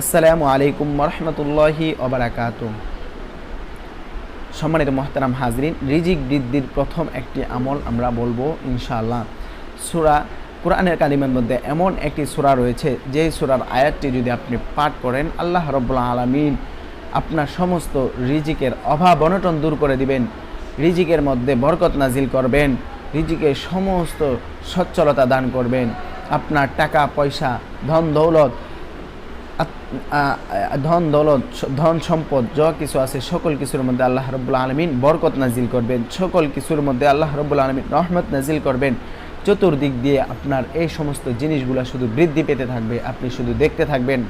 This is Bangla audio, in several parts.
আসসালামু আলাইকুম রহমতুল্লাহি অবরাকাত সম্মানিত মহতারাম হাজরিন, রিজিক বৃদ্ধির প্রথম একটি আমল আমরা বলব ইনশাআল্লাহ। সুরা কোরআনের কালিমের মধ্যে এমন একটি সুরা রয়েছে, যেই সুরার আয়াতটি যদি আপনি পাঠ করেন, আল্লাহ রব্বুল্লা আলমিন আপনার সমস্ত রিজিকের অভাব, অনটন দূর করে দিবেন, রিজিকের মধ্যে বরকত নাজিল করবেন, রিজিকের সমস্ত সচ্ছলতা দান করবেন, আপনার টাকা, পয়সা, ধন, দৌলত ধন, দৌলত ধন, সম্পদ, যা কিছু আছে, সকল কিছুর মধ্যে আল্লাহ রব্বুল আলমিন বরকত নাজিল করবেন। সকল কিছুর মধ্যে আল্লাহ রব্বুল আলমিন রহমত নাজিল করবেন। চতুর্দিক দিয়ে আপনার এই সমস্ত জিনিসগুলো শুধু বৃদ্ধি পেতে থাকবে, আপনি শুধু দেখতে থাকবেন।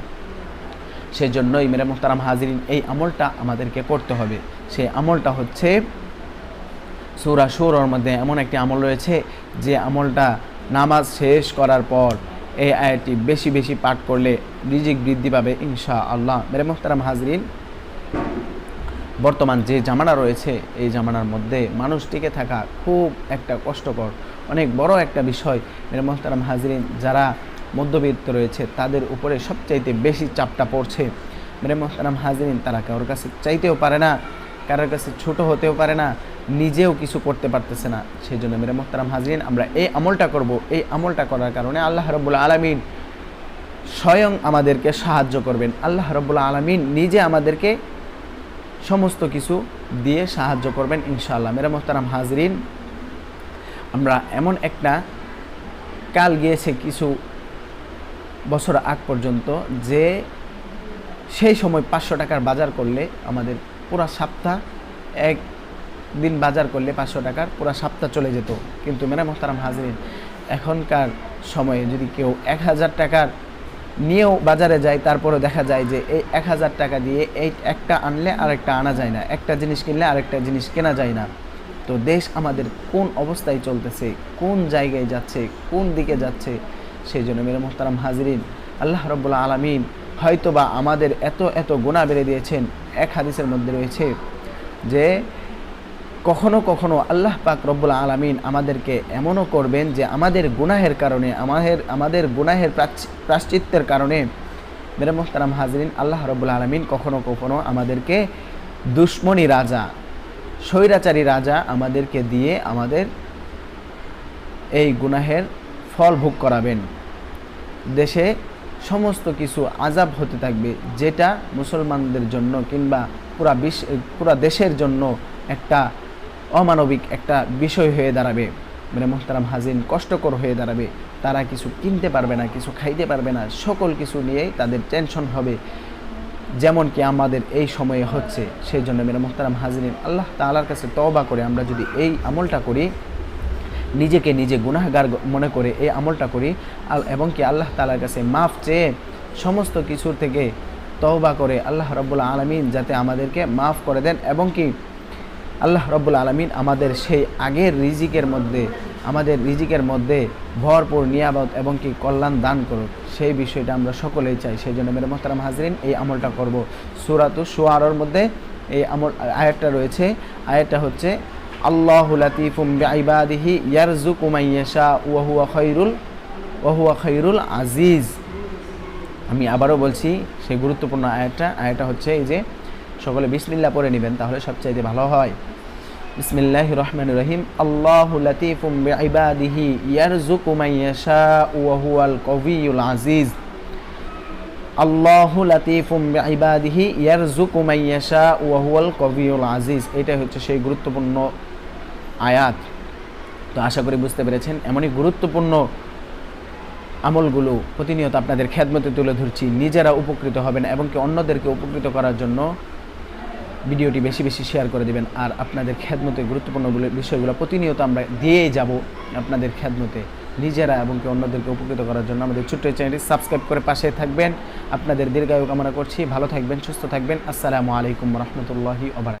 সেই জন্যই মেরে মোহতারাম হাজিরিন, এই আমলটা আমাদেরকে করতে হবে। সেই আমলটা হচ্ছে সুরা সুরর মধ্যে এমন একটি আমল রয়েছে, যে আমলটা নামাজ শেষ করার পর এই আয়াতটি বেশি বেশি পাঠ করলে রিজিক বৃদ্ধি পাবে ইনশা আল্লাহ মেরে মোহতারাম হাজরিন, বর্তমান যে জামানা রয়েছে, এই জামানার মধ্যে মানুষ টিকে থাকা খুব একটা কষ্টকর। অনেক বড় একটা বিষয়, মেরে মোহতারাম হাজরিন, যারা মধ্যবিত্ত রয়েছে, তাদের উপরে সবচাইতে বেশি চাপটা পড়ছে। মেরে মোহতারাম হাজরিন, তারা কারোর কাছে চাইতেও পারে না। কারোর কাছে ছোট হতেও পারে না, নিজেও কিছু করতে পারতেছে না। সেই জন্য মেরে মোহতারাম হাজরিন, আমরা এই আমলটা করব, এই আমলটা করার কারণে আল্লাহ রব্বুল আলমিন স্বয়ং আমাদেরকে সাহায্য করবেন। আল্লাহ রব্বুল আলমিন নিজে আমাদেরকে সমস্ত কিছু দিয়ে সাহায্য করবেন ইনশাআল্লাহ। মেরা মোহতারাম হাজরিন, আমরা এমন একটা কাল গিয়েছে কিছু বছর আগ পর্যন্ত যে সেই সময় পাঁচশো টাকার বাজার করলে আমাদের পুরা সপ্তাহ এক দিন বাজার করলে পাঁচশো টাকার পুরা সপ্তাহ চলে যেত। কিন্তু মেরা মোহতারাম হাজরিন, এখনকার সময়ে যদি কেউ এক হাজার টাকার নিয়েও বাজারে যায় তারপরে দেখা যায় যে এই এক হাজার টাকা দিয়ে এই একটা আনলে আরেকটা আনা যায় না, একটা জিনিস কিনলে আরেকটা জিনিস কেনা যায় না। তো দেশ আমাদের কোন অবস্থায় চলতেছে, কোন জায়গায় যাচ্ছে, কোন দিকে যাচ্ছে, সেই জন্য মেরে মোহতারাম হাজরিন, আল্লাহ রব্বুল্লা আলমিন হয়তোবা আমাদের এত এত গুণা বেড়ে দিয়েছেন, এক হাদিসের মধ্যে রয়েছে যে কখনো কখনো আল্লাহ পাক রব্বুল আলমিন আমাদেরকে এমনও করবেন যে আমাদের গুনাহের কারণে, আমাদের আমাদের গুনাহের প্রাশ্চিত্যের কারণে মেরে মোহতারাম হাজরিন, আল্লাহ রব্বুল আলমিন কখনো কখনো আমাদেরকে দুশ্মনী রাজা, স্বৈরাচারী রাজা আমাদেরকে দিয়ে আমাদের এই গুনাহের ফল ভোগ করাবেন। দেশে সমস্ত কিছু আজাব হতে থাকবে, যেটা মুসলমানদের জন্য কিংবা পুরা বিশ্ব পুরা দেশের জন্য একটা অমানবিক একটা বিষয় হয়ে দাঁড়াবে। মানে মোহতারাম হাজিন কষ্টকর হয়ে দাঁড়াবে। তারা কিছু কিনতে পারবে না, কিছু খাইতে পারবে না, সকল কিছু নিয়েই তাদের টেনশন হবে যেমন কি আমাদের এই সময়ে হচ্ছে। সেই জন্য মেরে মোহতারাম হাজিরিন আল্লাহ তাআলার কাছে তওবা করে আমরা যদি এই আমলটা করি নিজেকে নিজে গুনাহগার মনে করে এই আমলটা করি। এবং কি আল্লাহ তালার কাছে মাফ চেয়ে সমস্ত কিছুর থেকে তওবা করে আল্লাহ রব্বুল আলমিন যাতে আমাদেরকে মাফ করে দেন এবং কি আল্লাহ রব্বুল আলমিন আমাদের সেই আগের রিজিকের মধ্যে, আমাদের রিজিকের মধ্যে ভরপুর নিয়ামত এবং কি কল্যাণ দান করুক। সেই বিষয়টা আমরা সকলেই চাই। সেই জন্য মেরে মোহতারাম হাজরিন, এই আমলটা করব। সুরাতু সুয়ারর মধ্যে এই আমল আয়াতটা রয়েছে। আয়াতটা হচ্ছে আল্লাহ লাতিফুম বিআইবাদিহি ইয়ারজুকু মাইয়াশা ওয়া হুয়া খায়রুল, ওয়া হুয়া খায়রুল আজিজ। আমি আবারও বলছি, সেই গুরুত্বপূর্ণ আয়াতটা আয়াতটা হচ্ছে এই যে সকলে বিসমিল্লাহ পড়ে নেবেন, তাহলে সবচাইতে ভালো হয়। বিসমিল্লাহ রহমান রহিম। আল্লাহ লাতিফুম বিআইবাদিহি ইয়ারজুকু মাইয়াশা ওয়া হুয়াল কবিয়ুল আজিজ। আল্লাহু লাতিফুম বিইবাদিহি ইয়ারযুকু মান ইয়াশা ওয়া হুয়াল কবিয়ুল আজিজ। এটা হচ্ছে সেই গুরুত্বপূর্ণ আয়াত। তো আশা করি বুঝতে পেরেছেন, এমনই গুরুত্বপূর্ণ আমলগুলো প্রতিনিয়ত আপনাদের খেদমতে তুলে ধরছি। নিজেরা উপকৃত হবেন এবং কি অন্যদেরকে উপকৃত করার জন্য ভিডিওটি বেশি বেশি শেয়ার করে দেবেন। আর আপনাদের খেদমতে গুরুত্বপূর্ণ বিষয়গুলো প্রতিনিয়ত আমরা দিয়েই যাব আপনাদের খেদমতে। নিজেরা এবং কি অন্যদেরকে উপকৃত করার জন্য আমাদের ছোট্ট চ্যানেলটি সাবস্ক্রাইব করে পাশে থাকবেন। আপনাদের দীর্ঘায়ু কামনা করছি। ভালো থাকবেন, সুস্থ থাকবেন। আসসালামু আলাইকুম রহমতুল্লাহি ওবার